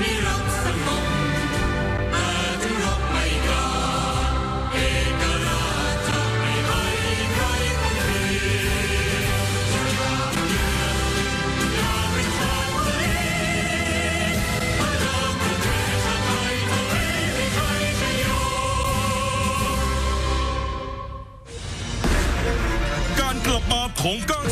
ไม่รักสงบแต่ถึงรบไม่กล้าเอกราชจะไม่ให้ใครต้องเรีอยาเป็นชาติทะเลพระเจ้าผู้แผ่ชาติไทยทะเลที่ใครจะยการกลับมาของก้าว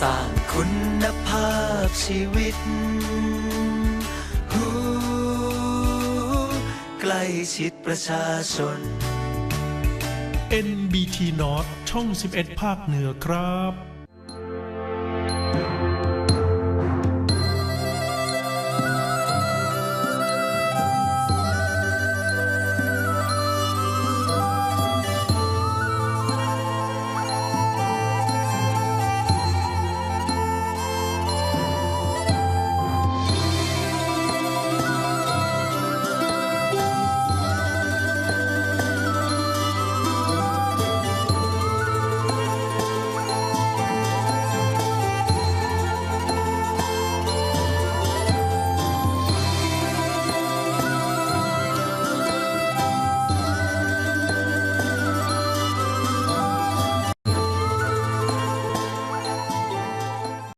สร้างคุณภาพชีวิตหูใกล้ชิดประชาชน NBT North ช่อง 11 ภาคเหนือครับ